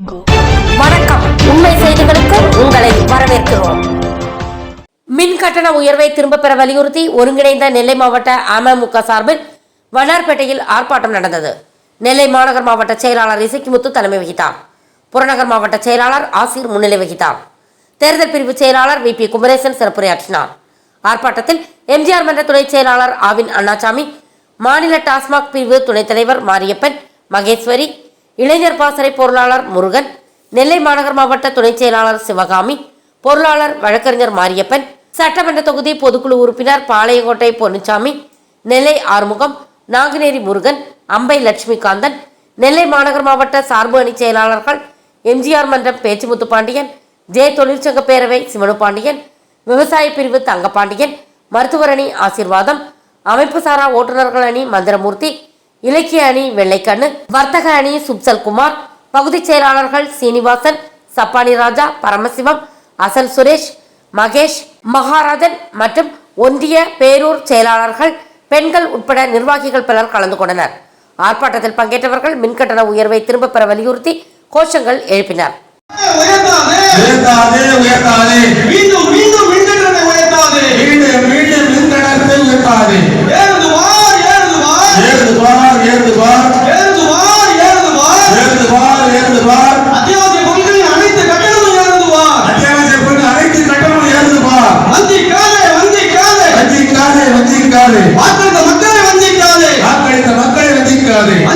வணக்கம். உண்மை செய்திகளுக்கு உங்களை வரவேற்கிறோம். மின் கட்டண உயர்வை திரும்பப் பெற வலியுறுத்தி ஒருங்கிணைந்த நெல்லை மாவட்ட அமமுக சார்பில் வண்ணார்பேட்டையில் ஆர்ப்பாட்டம் நடந்தது. நெல்லை மாநகர் மாவட்ட செயலாளர் இசைக்குமுத்து தலைமை வகித்தார். புறநகர் மாவட்ட செயலாளர் ஆசிர் முன்னிலை வகித்தார். தேர்தல் பிரிவு செயலாளர் வி பி குமரேசன் சிறப்புரையாற்றினார். ஆர்ப்பாட்டத்தில் எம்ஜிஆர் மன்ற துணை செயலாளர் ஆவின் அண்ணாசாமி மாநில டாஸ்மாக் பிரிவு துணைத் தலைவர் மாரியப்பன் மகேஸ்வரி இளைஞர் பாசறை பொருளாளர் முருகன் நெல்லை மாநகர் மாவட்ட துணைச் செயலாளர் சிவகாமி பொருளாளர் வழக்கறிஞர் மாரியப்பன் சட்டமன்ற தொகுதி பொதுக்குழு உறுப்பினர் பாளையங்கோட்டை பொன்னுச்சாமி நெல்லை ஆறுமுகம் நாங்குநேரி முருகன் அம்பை லட்சுமிகாந்தன் நெல்லை மாநகர் மாவட்ட சார்பு அணி செயலாளர்கள் எம்ஜிஆர் மன்றம் பேச்சுமுத்து பாண்டியன் ஜே தொழிற்சங்க பேரவை சிவனு பாண்டியன் விவசாய பிரிவு தங்கபாண்டியன் மருத்துவர் அணி ஆசீர்வாதம் அமைப்பு சாரா ஓட்டுநர்கள் அணி மந்திரமூர்த்தி இலக்கிய அணி வெள்ளைக்கண்ணு வர்த்தக அணி சுப்சல் குமார் பகுதிச் செயலாளர்கள் சீனிவாசன் சப்பானி ராஜா பரமசிவம் அசல் சுரேஷ் மகேஷ் மகாராஜன் மற்றும் ஒன்றிய பேரூர் செயலாளர்கள் பெண்கள் உட்பட நிர்வாகிகள் பலர் கலந்து கொண்டனர். ஆர்ப்பாட்டத்தில் பங்கேற்றவர்கள் மின்கட்டண உயர்வை திரும்பப் பெற வலியுறுத்தி கோஷங்கள் எழுப்பினர். 해야 돼.